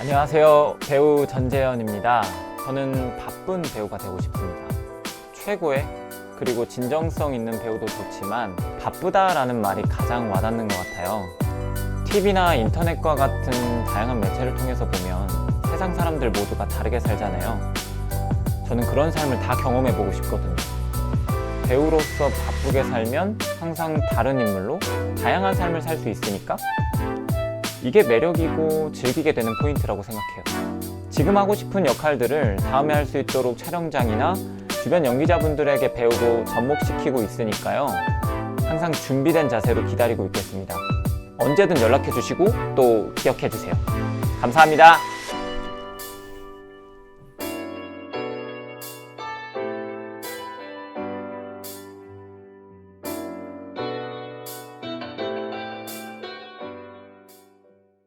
안녕하세요. 배우 전재현입니다. 저는 바쁜 배우가 되고 싶습니다. 최고의 그리고 진정성 있는 배우도 좋지만 바쁘다라는 말이 가장 와닿는 것 같아요. TV나 인터넷과 같은 다양한 매체를 통해서 보면 세상 사람들 모두가 다르게 살잖아요. 저는 그런 삶을 다 경험해 보고 싶거든요. 배우로서 바쁘게 살면 항상 다른 인물로 다양한 삶을 살 수 있으니까 이게 매력이고 즐기게 되는 포인트라고 생각해요. 지금 하고 싶은 역할들을 다음에 할 수 있도록 촬영장이나 주변 연기자분들에게 배우고 접목시키고 있으니까요. 항상 준비된 자세로 기다리고 있겠습니다. 언제든 연락해 주시고 또 기억해 주세요. 감사합니다.